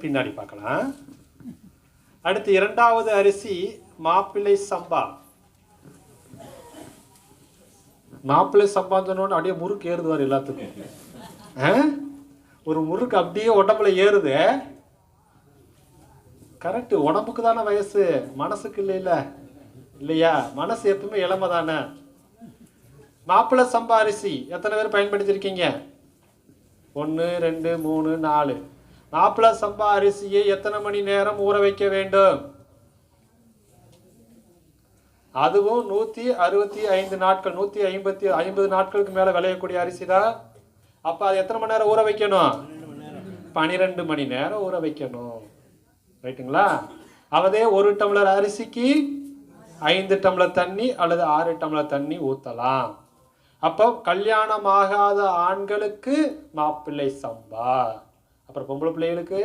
பின்னாடி பார்க்கலாம். அடுத்து இரண்டாவது அரிசி மாப்பிள்ளை சம்பா. மாப்பிள்ளை சம்பான்னு அப்படியே முறுக்கு ஏறுதுவார் எல்லாத்துக்கும். ஆ? ஒரு முறுக்கு அப்படியே உடம்புல ஏறுது. கரெக்டு உடம்புக்கு தானே வயசு மனசுக்கு இல்லை இல்லையா? மனசு எப்பவுமே இளமை தானே. மாப்பிள்ளை சம்பா அரிசி எத்தனை பேர் பயன்படுத்தியிருக்கீங்க ஒன்று ரெண்டு மூணு நாலு. மாப்பிள்ளை சம்பா அரிசியை எத்தனை மணி நேரம் ஊற வைக்க வேண்டும்? அதுவும் நூற்றி அறுபத்தி ஐந்து நாட்கள் நூற்றி ஐம்பத்தி ஐம்பது நாட்களுக்கு மேலே விளையக்கூடிய அரிசி தான். அப்போ அது எத்தனை மணி நேரம் ஊற வைக்கணும்? பனிரெண்டு மணி நேரம் ஊற வைக்கணும். ரைட்டுங்களா? அதே ஒரு டம்ளர் அரிசிக்கு ஐந்து டம்ளர் தண்ணி அல்லது ஆறு டம்ளர் தண்ணி ஊற்றலாம் அப்போ கல்யாணம் ஆகாத ஆண்களுக்கு மாப்பிள்ளை சம்பா. அப்புறம் பொம்பளை பிள்ளைகளுக்கு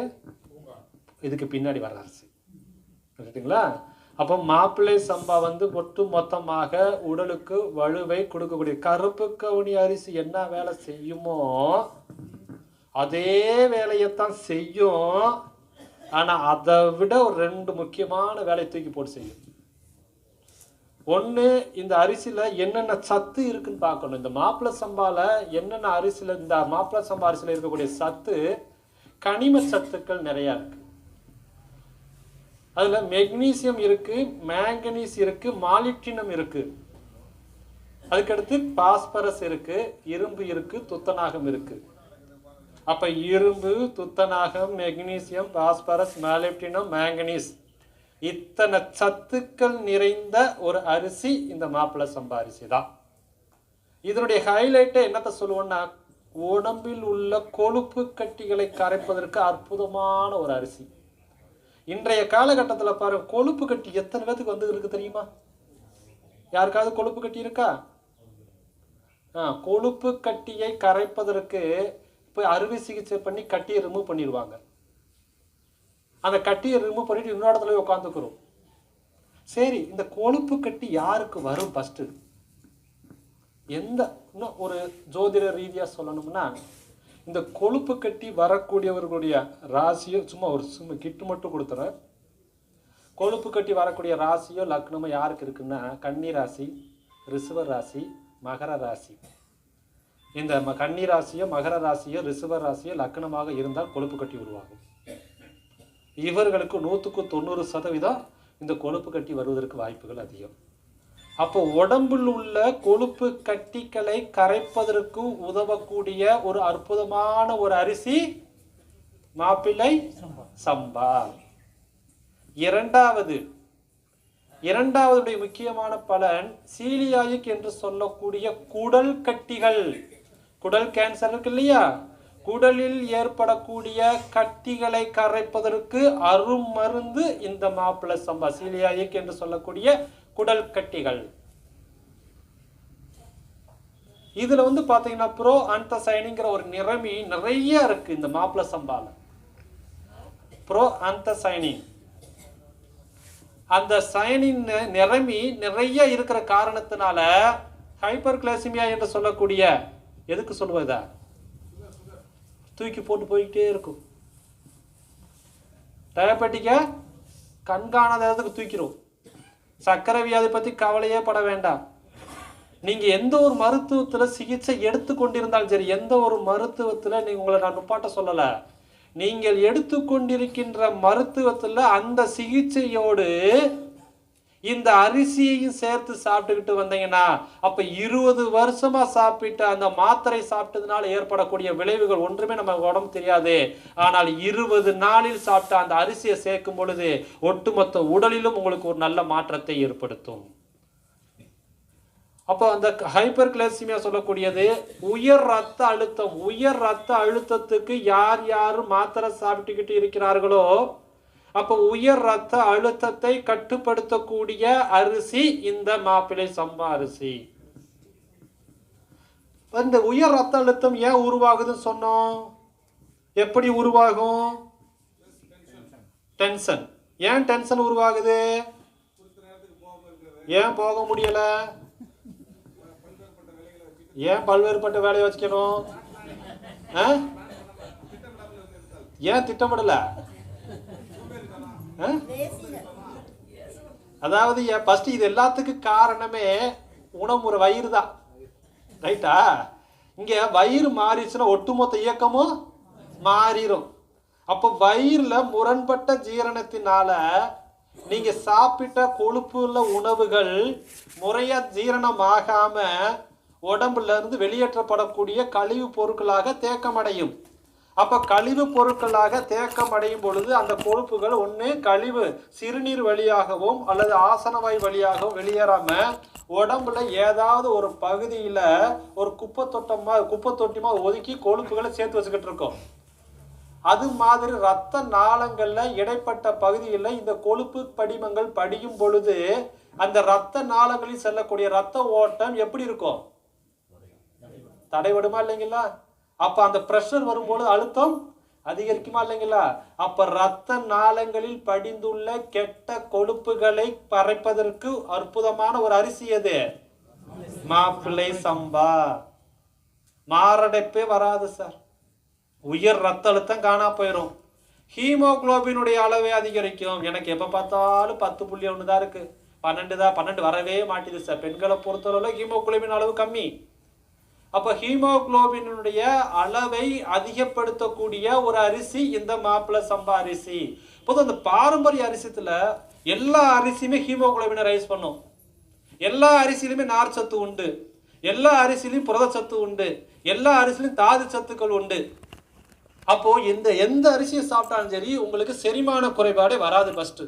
இதுக்கு பின்னாடி வர அரசு. கரெக்டுங்களா அப்போ மாப்பிள்ளை சம்பா வந்து ஒட்டு மொத்தமாக உடலுக்கு வலுவை கொடுக்கக்கூடிய கருப்பு கவுனி அரிசி என்ன வேலை செய்யுமோ அதே வேலையைத்தான் செய்யும். ஆனால் அதை விட ஒரு ரெண்டு முக்கியமான வேலையை தூக்கி போட்டு செய்யும். ஒன்று இந்த அரிசியில் என்னென்ன சத்து இருக்குன்னு பார்க்கணும். இந்த மாப்பிள்ளை சம்பாவில் என்னென்ன அரிசியில் இந்த மாப்பிள்ளை சம்பா அரிசியில் இருக்கக்கூடிய சத்து கனிம சத்துக்கள் நிறையா இருக்கு. அதில் மெக்னீசியம் இருக்கு மேங்கனீஸ் இருக்கு மாலிட்டினம் இருக்கு. அதுக்கடுத்து பாஸ்பரஸ் இருக்கு இரும்பு இருக்கு துத்தநாகம் இருக்கு. அப்ப இரும்பு துத்தநாகம் மெக்னீசியம் பாஸ்பரஸ் மாலிப்டினம் மேங்கனீஸ் இத்தனை சத்துக்கள் நிறைந்த ஒரு அரிசி இந்த மாப்பிள்ளை சம்பா அரிசி தான் இதனுடைய ஹைலைட்டை என்னத்த சொல்லுவோம்னா உடம்பில் உள்ள கொழுப்பு கட்டிகளை கரைப்பதற்கு அற்புதமான ஒரு அரிசி. இன்றைய காலகட்டத்தில் பாரு கொழுப்பு கட்டி எத்தனை பேத்துக்கு வந்து இருக்கு தெரியுமா? யாருக்காவது கொழுப்பு கட்டி இருக்கா? ஆ கொழுப்பு கட்டியை கரைப்பதற்கு போய் அறுவை சிகிச்சை பண்ணி கட்டியை ரிமூவ் பண்ணிடுவாங்க. அந்த கட்டியை ரிமூவ் பண்ணிட்டு இன்னொரு இடத்துல உட்காந்துக்கிறோம். சரி இந்த கொழுப்பு கட்டி யாருக்கு வரும் ஃபஸ்ட்டு எந்த இன்னும் ஒரு ஜோதிட ரீதியாக சொல்லணும்னா இந்த கொழுப்பு கட்டி வரக்கூடியவர்களுடைய ராசியோ சும்மா ஒரு சும்மா கிட்டு மட்டும் கொடுத்துறேன். கொழுப்பு கட்டி வரக்கூடிய ராசியோ லக்னமோ யாருக்கு இருக்குன்னா கன்னி ராசி ரிசுவ ராசி மகர ராசி. இந்த ம- கன்னி ராசியோ மகர ராசியோ ரிசுவ ராசியோ லக்னமாக இருந்தால் கொழுப்பு கட்டி உருவாகும். இவர்களுக்கு நூற்றுக்கு தொண்ணூறு சதவீதம் இந்த கொழுப்பு கட்டி வருவதற்கு வாய்ப்புகள் அதிகம். அப்போ உடம்பில் உள்ள கொழுப்பு கட்டிகளை கரைப்பதற்கு உதவக்கூடிய ஒரு அற்புதமான ஒரு அரிசி மாப்பிள்ளை சம்பா. இரண்டாவது இரண்டாவதுடைய முக்கியமான பலன் சீலியாயிக் என்று சொல்லக்கூடிய குடல் கட்டிகள். குடல் கேன்சர் இருக்கு இல்லையா? குடலில் ஏற்படக்கூடிய கட்டிகளை கரைப்பதற்கு அருமருந்து இந்த மாப்பிள்ளை சம்பா சீலியாயிக் என்று சொல்லக்கூடிய குடல் கட்டிகள் இதுல வந்து பாத்தீங்கன்னா ப்ரோ அந்தசைனிங்கிற ஒரு நிறமி நிறைய இருக்கு இந்த மாப்பிள சம்பால. ப்ரோ அந்தசைனிங் அந்த சயனின் நிறமி நிறைய இருக்கிற காரணத்தினால ஹைப்பர் கிளாசிமியா என்று சொல்லக்கூடிய எதுக்கு சொல்லுவதா தூக்கி போட்டு போய்கிட்டே இருக்கும். டயபெட்டிக்கை கண்காணாத இடத்துக்கு தூக்கிடும் சக்கரை வியாதி பற்றி கவலையே பட வேண்டாம் நீங்கள் எந்த ஒரு மருத்துவத்தில் சிகிச்சை எடுத்து கொண்டிருந்தாலும் சரி எந்த ஒரு மருத்துவத்தில் நீங்கள் உங்களை நான் நுப்பாட்ட சொல்லலை. நீங்கள் எடுத்துக்கொண்டிருக்கின்ற மருத்துவத்தில் அந்த சிகிச்சையோடு இந்த அரிசியையும் சேர்த்து சாப்பிட்டுக்கிட்டு வந்தீங்கன்னா அப்ப இருபது வருஷமா சாப்பிட்ட அந்த மாத்திரை சாப்பிட்டதுனால ஏற்படக்கூடிய விளைவுகள் ஒன்றுமே நம்ம உடம்பு தெரியாது. ஆனால் இருபது நாளில் சாப்பிட்ட அந்த அரிசியை சேர்க்கும் பொழுது ஒட்டுமொத்த உடலிலும் உங்களுக்கு ஒரு நல்ல மாற்றத்தை ஏற்படுத்தும். அப்போ அந்த ஹைப்பர் கிளாசிமியா சொல்லக்கூடியது உயர் ரத்த அழுத்தம் உயர் ரத்த அழுத்தத்துக்கு யார் யார் மாத்திரை சாப்பிட்டுக்கிட்டு இருக்கிறார்களோ அப்போ உயர் ரத்த அழுத்தத்தை கட்டுப்படுத்தக்கூடிய அரிசி இந்த மாப்பிள்ளை சம்பா அரிசி. இந்த உயர் ரத்த அழுத்தம் ஏன் உருவாகுதுன்னு சொன்னோம்? எப்படி உருவாகும்? டென்ஷன் ஏன் டென்ஷன் உருவாகுது? ஏன் போக முடியல? ஏன் பல்வேறுபட்ட வேலையை வச்சுக்கணும்? ஆ? ஏன் திட்டமிடல? அதாவது ஃபர்ஸ்ட் இது எல்லாத்துக்கும் காரணமே உணவுமுறை வயிறு தான். ரைட்டா இங்கே வயிறு மாறிடுச்சுன்னா ஒட்டுமொத்த இயக்கமும் மாறிடும் அப்போ வயிறில் முரண்பட்ட ஜீரணத்தினால நீங்க சாப்பிட்ட கொழுப்பு உள்ள உணவுகள் முறையா ஜீரணமாகாம உடம்புல இருந்து வெளியேற்றப்படக்கூடிய கழிவு பொருட்களாக தேக்கமடையும். அப்போ கழிவு பொருட்களாக தேக்கம் அடையும் பொழுது அந்த கொழுப்புகள் ஒன்று கழிவு சிறுநீர் வழியாகவும் அல்லது ஆசனவாய் வழியாகவும் வெளியேறாம உடம்புல ஏதாவது ஒரு பகுதியில் ஒரு குப்பை தொட்டமா குப்பை தொட்டிமா ஒதுக்கி கொழுப்புகளை சேர்த்து வச்சுக்கிட்டு இருக்கோம். அது மாதிரி ரத்த நாளங்களில் இடைப்பட்ட பகுதியில் இந்த கொழுப்பு படிமங்கள் படியும் பொழுது அந்த ரத்த நாளங்களில் செல்லக்கூடிய ரத்த ஓட்டம் எப்படி இருக்கும்? தடைபடுமா இல்லைங்களா? அப்ப அந்த பிரஷர் வரும்போது அழுத்தம் அதிகரிக்குமா இல்லைங்களா? அப்ப ரத்த நாளங்களில் படிந்துள்ள கெட்ட கொழுப்புகளை பறைப்பதற்கு அற்புதமான ஒரு அரிசி எது? மாப்பிள்ளை சம்பா. மாரடைப்பே வராது சார் உயர் ரத்த அழுத்தம் காணா போயிடும் ஹீமோகுளோபினுடைய அளவை அதிகரிக்கும். எனக்கு எப்ப பார்த்தாலும் பத்து புள்ளி ஒன்று தான் இருக்கு. பன்னெண்டு தான் பன்னெண்டு வரவே மாட்டேது சார் பெண்களை பொறுத்தளவுல ஹீமோகுளோபின் அளவு கம்மி. அப்போ ஹீமோக்ளோபினுடைய அளவை அதிகப்படுத்தக்கூடிய ஒரு அரிசி இந்த மாப்பிள சம்பா அரிசி. பொது அந்த பாரம்பரிய அரிசியத்தில் எல்லா அரிசியுமே ஹீமோகுளோபினை ரைஸ் பண்ணும். எல்லா அரிசியிலுமே நார் சத்து உண்டு. எல்லா அரிசியிலும் புரதச்சத்து உண்டு. எல்லா அரிசியிலும் தாது சத்துக்கள் உண்டு. அப்போ இந்த எந்த அரிசியை சாப்பிட்டாலும் சரி உங்களுக்கு செரிமான குறைபாடே வராது ஃபஸ்ட்டு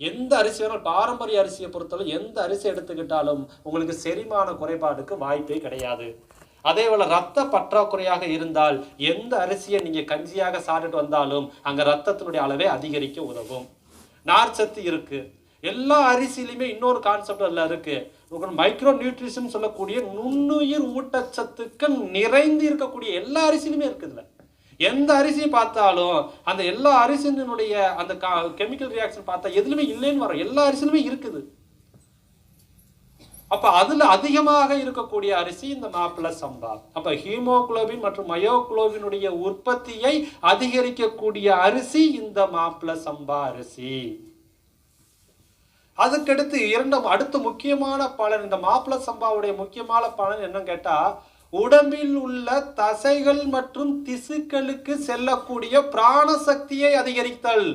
எந்த அரிசி வேணாலும் பாரம்பரிய அரிசியை பொறுத்தவரை எந்த அரிசி எடுத்துக்கிட்டாலும் உங்களுக்கு செரிமான குறைபாடுக்கு வாய்ப்பே கிடையாது. அதே போல ரத்த பற்றாக்குறையாக இருந்தால் எந்த அரிசியை நீங்க கஞ்சியாக சாப்பிட்டுட்டு வந்தாலும் அங்க ரத்தத்தினுடைய அளவை அதிகரிக்க உதவும். நார்ச்சத்து இருக்கு. எல்லா அரிசியிலுமே இன்னொரு கான்செப்ட் அதுல இருக்கு. மைக்ரோ நியூட்ரிஷன் சொல்லக்கூடிய நுண்ணுயிர் ஊட்டச்சத்துக்கள் நிறைந்து இருக்கக்கூடிய எல்லா அரிசியிலுமே இருக்குதுல எந்த அரிசியை பார்த்தாலும் அந்த எல்லா அரிசியினுடைய அந்த கெமிக்கல் ரியாக்ஷன் பார்த்தா எதுலுமே இல்லைன்னு வரும். எல்லா அரிசியிலுமே இருக்குது. அப்ப அதுல அதிகமாக இருக்கக்கூடிய அரிசி இந்த மாப்பிள சம்பா. அப்ப ஹீமோகுளோபின் மற்றும் மயோகுளோபினுடைய உற்பத்தியை அதிகரிக்கக்கூடிய அரிசி இந்த மாப்பிள சம்பா அரிசி. அதுக்கடுத்து இரண்டும் அடுத்த முக்கியமான பலன் இந்த மாப்பிள சம்பாவுடைய முக்கியமான பலன் என்னன்னு கேட்டா உடம்பில் உள்ள தசைகள் மற்றும் திசுக்களுக்கு செல்லக்கூடிய பிராண சக்தியை அதிகரித்தல்.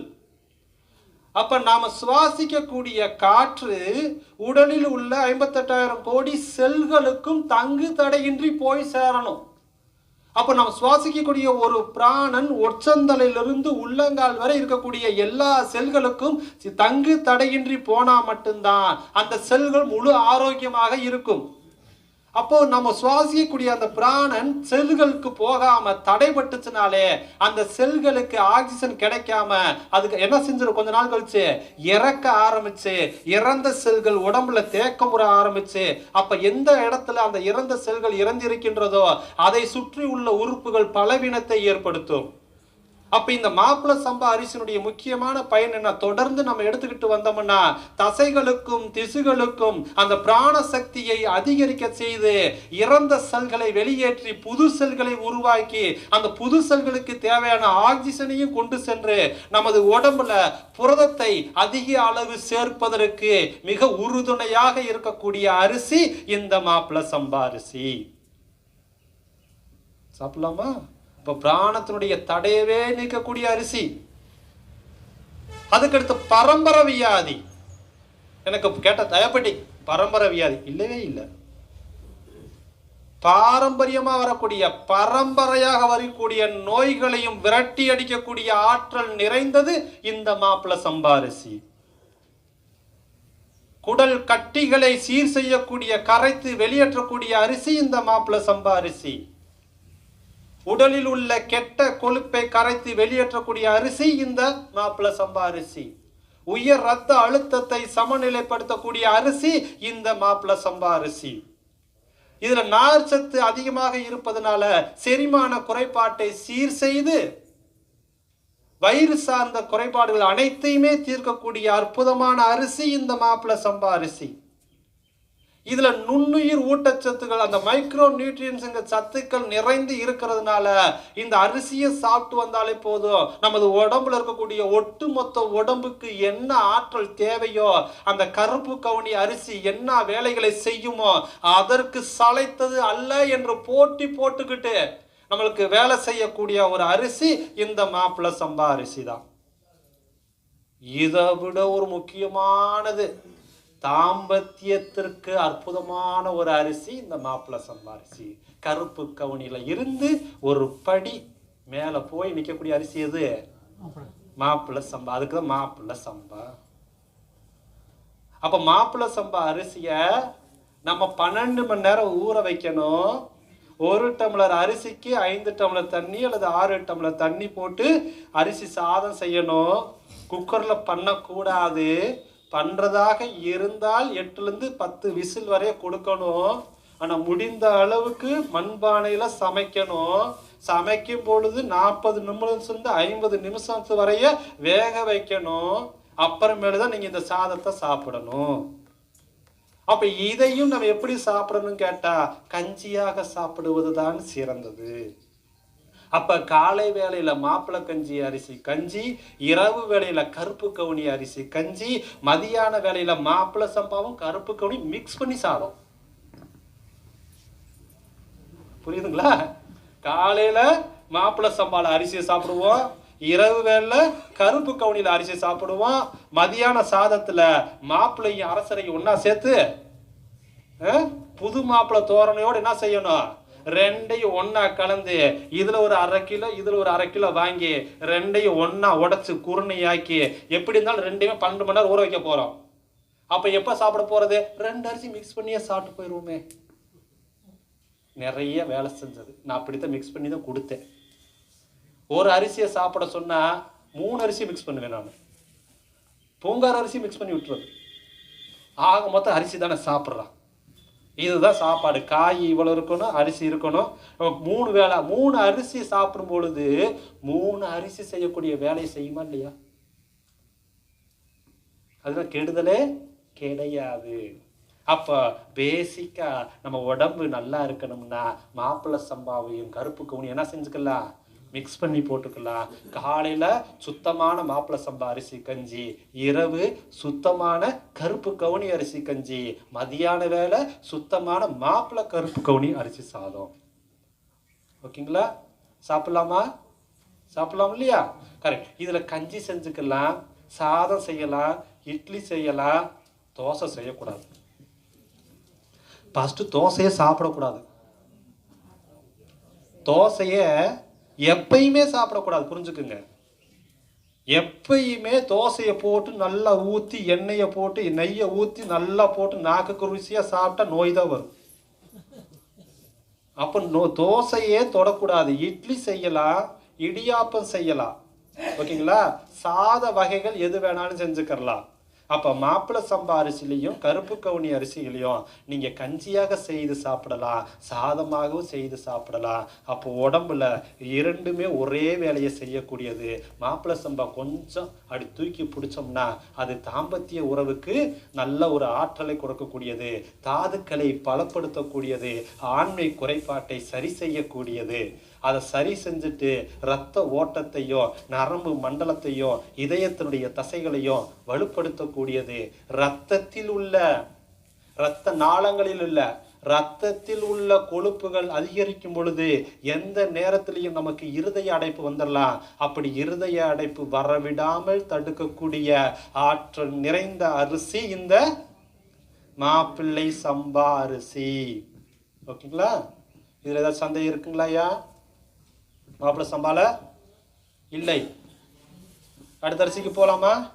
அப்ப நாம சுவாசிக்கக்கூடிய காற்று உடலில் உள்ள ஐம்பத்தெட்டாயிரம் கோடி செல்களுக்கும் தங்கு தடையின்றி போய் சேரணும். அப்ப நாம் சுவாசிக்கக்கூடிய ஒரு பிராணன் ஒற்றந்தலையிலிருந்து உள்ளங்கால் வரை இருக்கக்கூடிய எல்லா செல்களுக்கும் தங்கு தடையின்றி போனா மட்டும்தான். அந்த செல்கள் முழு ஆரோக்கியமாக இருக்கும். அப்போ நம்ம சுவாசிக்கக்கூடிய அந்த பிராணன் செல்களுக்கு போகாம தடைபட்டுச்சுனாலே அந்த செல்களுக்கு ஆக்சிஜன் கிடைக்காம அதுக்கு என்ன செஞ்சிடும் கொஞ்ச நாள் கழிச்சு இறக்க ஆரம்பிச்சு இறந்த செல்கள் உடம்புல தேக்கமுற ஆரம்பிச்சு அப்ப எந்த இடத்துல அந்த இறந்த செல்கள் இறந்திருக்கின்றதோ அதை சுற்றி உள்ள உறுப்புகள் பலவீனத்தை ஏற்படுத்தும். அப்ப இந்த மாப்பிள சம்பா அரிசினுடைய முக்கியமான பயன் என்ன? தொடர்ந்து நம்ம எடுத்துக்கிட்டு வந்தோம்னா தசைகளுக்கும் திசுகளுக்கும் அந்த பிராண சக்தியை அதிகரிக்க செய்து இறந்த செல்களை வெளியேற்றி புது செல்களை உருவாக்கி அந்த புது செல்களுக்கு தேவையான ஆக்சிஜனையும் கொண்டு சென்று நமது உடம்புல புரதத்தை அதிக அளவு சேர்ப்பதற்கு மிக உறுதுணையாக இருக்கக்கூடிய அரிசி இந்த மாப்பிள சம்பா அரிசி. சாப்பிடலாமா? இப்போ பிராணத்தினுடைய தடையவே நீக்கக்கூடிய அரிசி. அதுக்கடுத்து பரம்பரை வியாதி. எனக்கு கேட்ட டயபெட்டிக் பரம்பரை வியாதி இல்லவே இல்லை. பாரம்பரியமாக வரக்கூடிய பரம்பரையாக வரக்கூடிய நோய்களையும் விரட்டி அடிக்கக்கூடிய ஆற்றல் நிறைந்தது இந்த மாப்பிள சம்பாரிசி குடல் கட்டிகளை சீர் செய்யக்கூடிய கரைத்து வெளியேற்றக்கூடிய அரிசி இந்த மாப்பிள சம்பாரிசி உடலில் உள்ள கெட்ட கொழுப்பை கரைத்து வெளியேற்றக்கூடிய அரிசி இந்த மாப்பிள சம்பா அரிசி. உயர் ரத்த அழுத்தத்தை சமநிலைப்படுத்தக்கூடிய அரிசி இந்த மாப்பிள சம்பா அரிசி. இதுல நார்ச்சத்து அதிகமாக இருப்பதனால செரிமான குறைபாட்டை சீர் செய்து வயிறு சார்ந்த குறைபாடுகள் அனைத்தையுமே தீர்க்கக்கூடிய அற்புதமான அரிசி இந்த மாப்பிள சம்பா அரிசி. இதில் நுண்ணுயிர் ஊட்டச்சத்துக்கள் அந்த மைக்ரோ நியூட்ரியன்ஸுங்க சத்துக்கள் நிறைந்து இருக்கிறதுனால இந்த அரிசியை சாப்பிட்டு வந்தாலே போதும். நமது உடம்புல இருக்கக்கூடிய ஒட்டுமொத்த உடம்புக்கு என்ன ஆற்றல் தேவையோ அந்த கருப்பு கவுனி அரிசி என்ன வேலைகளை செய்யுமோ அதற்கு சளைத்தது அல்ல என்று போட்டி போட்டுக்கிட்டு நம்மளுக்கு வேலை செய்யக்கூடிய ஒரு அரிசி இந்த மாப்பிள்ளை சம்பா அரிசி தான் இதை விட ஒரு முக்கியமானது தாம்பத்தியத்திற்கு அற்புதமான ஒரு அரிசி இந்த மாப்பிள்ளை சம்பா அரிசி. கருப்பு கவுனில இருந்து ஒரு படி மேலே போய் நிற்கக்கூடிய அரிசி எது? மாப்பிள்ளை சம்பா அதுக்கு தான் மாப்பிள்ளை சம்பா அப்ப மாப்பிள்ளை சம்பா அரிசியை நம்ம பன்னெண்டு மணி நேரம் ஊற வைக்கணும். ஒரு டம்ளர் அரிசிக்கு ஐந்து டம்ளர் தண்ணி அல்லது ஆறு டம்ளர் தண்ணி போட்டு அரிசி சாதம் செய்யணும். குக்கர்ல பண்ணக்கூடாது. பண்ணுறதாக இருந்தால் எட்டுலேருந்து பத்து விசில் வரைய கொடுக்கணும். ஆனால் முடிந்த அளவுக்கு மண்பானையில் சமைக்கணும். சமைக்கும் பொழுது நாற்பது நிமிஷம் ஐம்பது நிமிஷம் வரைய வேக வைக்கணும். அப்புறமேலு தான் நீங்கள் இந்த சாதத்தை சாப்பிடணும். அப்போ இதையும் நம்ம எப்படி சாப்பிடணும் கேட்டால் கஞ்சியாக சாப்பிடுவது தான் சிறந்தது. அப்போ காலை வேளையில் மாப்பிளை கஞ்சி அரிசி கஞ்சி இரவு வேளையில் கருப்பு கவுனி அரிசி கஞ்சி மதியான வேளையில் மாப்பிள்ளை சம்பாவும் கருப்பு கவுனி மிக்ஸ் பண்ணி சாதம். புரியுதுங்களா? காலையில் மாப்பிளை சம்பால அரிசியை சாப்பிடுவோம் இரவு வேளையில கருப்பு கவுனியில் அரிசி சாப்பிடுவோம் மதியான சாதத்தில் மாப்பிள்ளையும் அரசரையும் ஒன்றா சேர்த்து புது மாப்பிள்ளை தோரணையோடு என்ன செய்யணும்? ரெண்டையும் ஒன்றா கலந்து இதுல ஒரு அரை கிலோ இதுல ஒரு அரை கிலோ வாங்கி ரெண்டையும் ஒன்றா உடச்சி குருணையாக்கி எப்படி இருந்தாலும் ரெண்டையுமே பன்னெண்டு மணி நேரம் ஊற வைக்க போறோம். அப்ப எப்ப சாப்பிட போறது? ரெண்டு அரிசி மிக்ஸ் பண்ணியே சாப்பிட்டு போயிடுவோமே நிறைய வேலை செஞ்சது. நான் அப்படித்தான் மிக்ஸ் பண்ணி தான் கொடுத்தேன். ஒரு அரிசியை சாப்பிட சொன்னா மூணு அரிசி மிக்ஸ் பண்ணுவேன் நான். பூங்கார் அரிசி மிக்ஸ் பண்ணி விட்டுறது ஆக மொத்தம் அரிசி தானே சாப்பிட்றான் இதுதான் சாப்பாடு. காய் இவ்வளோ இருக்கணும் அரிசி இருக்கணும். நம்ம மூணு வேலை மூணு அரிசி சாப்பிடும் பொழுது மூணு அரிசி செய்யக்கூடிய வேலையை செய்யுமா இல்லையா? அதுதான் கெடுதலே கிடையாது. அப்போ பேசிக்காக நம்ம உடம்பு நல்லா இருக்கணும்னா மாப்பிள்ளை சம்பாவையும் கருப்பு கவுனி என்ன செஞ்சுக்கலாம்? மிக்ஸ் பண்ணி போட்டுக்கலாம். காலையில் சுத்தமான மாப்பிள்ளை சம்பா அரிசி கஞ்சி. இரவு சுத்தமான கருப்பு கவுனி அரிசி கஞ்சி. மதியான வேலை சுத்தமான மாப்பிள்ளை கருப்பு கவுனி அரிசி சாதம். ஓகேங்களா? சாப்பிட்லாமா? சாப்பிட்லாம் இல்லையா? கரெக்ட் இதில் கஞ்சி செஞ்சுக்கலாம் சாதம் செய்யலாம் இட்லி செய்யலாம். தோசை செய்யக்கூடாது. ஃபஸ்ட்டு தோசையை சாப்பிடக்கூடாது. தோசையை எப்பயுமே சாப்பிடக்கூடாது புரிஞ்சுக்குங்க. எப்பயுமே தோசையை போட்டு நல்லா ஊற்றி எண்ணெயை போட்டு நெய்யை ஊற்றி நல்லா போட்டு நாக்குக்கு ருசியாக சாப்பிட்டா நோய் தான் வரும். அப்போ நோ தோசையே தொடக்கூடாது. இட்லி செய்யலாம் இடியாப்பம் செய்யலாம். ஓகேங்களா? சாத வகைகள் எது வேணாலும் செஞ்சுக்கிறலாம். அப்போ மாப்பிள்ளை சம்பா அரிசிலையும் கருப்பு கவுனி அரிசிகளையும் நீங்கள் கஞ்சியாக செய்து சாப்பிடலாம் சாதமாகவும் செய்து சாப்பிடலாம். அப்போ உடம்புல இரண்டுமே ஒரே வேலையை செய்யக்கூடியது. மாப்பிள்ளை சம்பா கொஞ்சம் அப்படி தூக்கி பிடிச்சோம்னா அது தாம்பத்திய உறவுக்கு நல்ல ஒரு ஆற்றலை கொடுக்கக்கூடியது. தாதுக்களை பலப்படுத்தக்கூடியது. ஆண்மை குறைபாட்டை சரி செய்யக்கூடியது. அதை சரி செஞ்சுட்டு ரத்த ஓட்டத்தையோ நரம்பு மண்டலத்தையோ இதயத்தினுடைய தசைகளையும் வலுப்படுத்தக்கூடியது. ரத்தத்தில் உள்ள இரத்த நாளங்களில் உள்ள ரத்தத்தில் உள்ள கொழுப்புகள் அதிகரிக்கும் பொழுது எந்த நேரத்திலையும் நமக்கு இருதய அடைப்பு வந்துடலாம் அப்படி இருதய அடைப்பு வரவிடாமல் தடுக்கக்கூடிய ஆற்றல் நிறைந்த அரிசி இந்த மாப்பிள்ளை சம்பா அரிசி. ஓகேங்களா? இதில் ஏதாவது சந்தேகம் இருக்குங்களா ஐயா? மாப்பிள்ளை சம்பால? இல்லை. அடுத்த அரிசிக்கு போகலாமா